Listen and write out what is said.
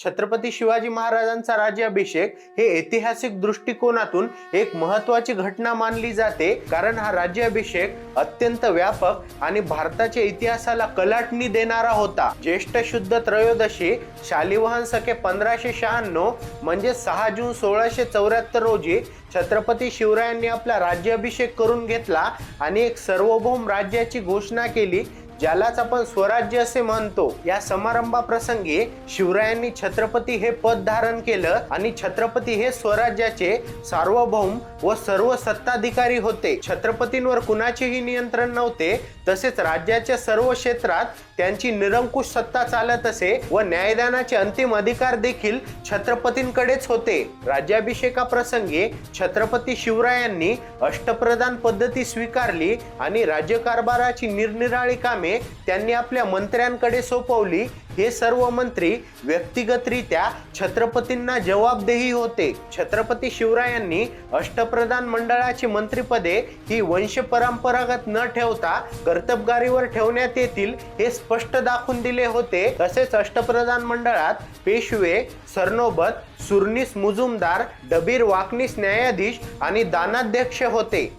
छत्रपती शिवाजी महाराजांचा राज्याभिषेक हे ऐतिहासिक दृष्टिकोनातून एक महत्वाची घटना मानली जाते. कारण हा राज्याभिषेक अत्यंत व्यापक आणि भारताच्या इतिहासाला कलाटणी देणारा होता. ज्येष्ठ शुद्ध त्रयोदशी शालिवाहन सखे पंधराशे शहाण्णव म्हणजे सहा जून सोळाशे चौऱ्याहत्तर रोजी छत्रपती शिवरायांनी आपला राज्याभिषेक करून घेतला आणि एक सार्वभौम राज्याची घोषणा केली. ज्यालाच आपण स्वराज्य असे म्हणतो या समारंभाप्रसंगी शिवरायांनी छत्रपती हे पद धारण केलं आणि छत्रपती हे स्वराज्याचे सार्वभौम व सर्व सत्ताधिकारी होते. छत्रपतींवर कुणाचेही नियंत्रण नव्हते तसेच राज्याच्या सर्व क्षेत्रात त्यांची निरंकुश सत्ता चालत असे व न्यायदानाचे अंतिम अधिकार देखील छत्रपतींकडेच होते. राज्याभिषेकाप्रसंगी छत्रपती शिवरायांनी अष्टप्रधान पद्धती स्वीकारली आणि राज्यकारभाराची निरनिराळी कामे त्यांनी आपल्या मंत्र्यांकडे सोपवली. हे सर्व मंत्री व्यक्तिगतरित्या छत्रपतींना जबाबदेही होते. छत्रपती शिवरायांनी अष्टप्रधान मंडळाची मंत्रिपदे ही वंश परंपरागत न ठेवता कर्तबगारीवर ठेवण्यात येतील हे स्पष्ट दाखवून दिले होते. तसेच अष्टप्रधान मंडळात पेशवे सरनोबत सुरनीस मुजुमदार डबीर वाकनीस न्यायाधीश आणि दानाध्यक्ष होते.